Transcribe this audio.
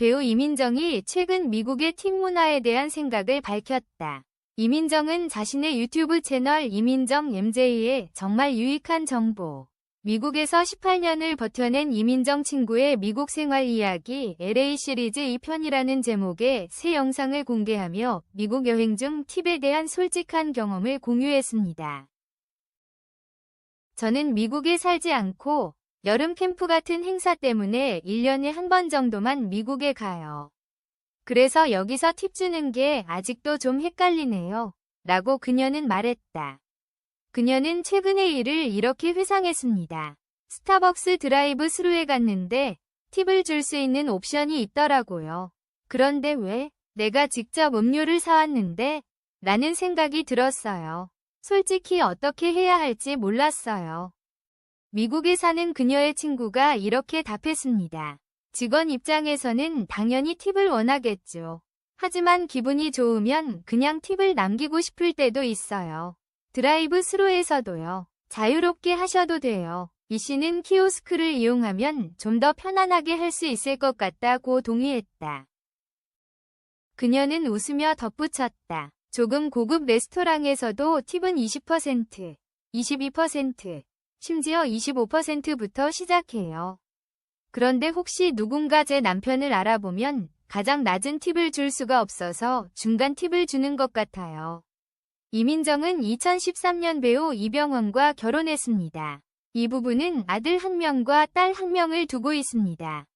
배우 이민정이 최근 미국의 팁 문화에 대한 생각을 밝혔다. 이민정은 자신의 유튜브 채널 이민정 MJ에 정말 유익한 정보. 미국에서 18년을 버텨낸 이민정 친구의 미국 생활 이야기 LA 시리즈 2편이라는 제목의 새 영상을 공개하며 미국 여행 중 팁에 대한 솔직한 경험을 공유했습니다. 저는 미국에 살지 않고 여름 캠프 같은 행사 때문에 1년에 한 번 정도만 미국에 가요. 그래서 여기서 팁 주는 게 아직도 좀 헷갈리네요. 라고 그녀는 말했다. 그녀는 최근의 일을 이렇게 회상했습니다. 스타벅스 드라이브 스루에 갔는데 팁을 줄 수 있는 옵션이 있더라고요. 그런데 왜 내가 직접 음료를 사왔는데? 라는 생각이 들었어요. 솔직히 어떻게 해야 할지 몰랐어요. 미국에 사는 그녀의 친구가 이렇게 답했습니다. 직원 입장에서는 당연히 팁을 원하겠죠. 하지만 기분이 좋으면 그냥 팁을 남기고 싶을 때도 있어요. 드라이브 스루에서도요. 자유롭게 하셔도 돼요. 이 씨는 키오스크를 이용하면 좀 더 편안하게 할 수 있을 것 같다고 동의했다. 그녀는 웃으며 덧붙였다. 조금 고급 레스토랑에서도 팁은 20%, 22%, 심지어 25%부터 시작해요. 그런데 혹시 누군가 제 남편을 알아보면 가장 낮은 팁을 줄 수가 없어서 중간 팁을 주는 것 같아요. 이민정은 2013년 배우 이병헌과 결혼했습니다. 이 부부는 아들 한 명과 딸 한 명을 두고 있습니다.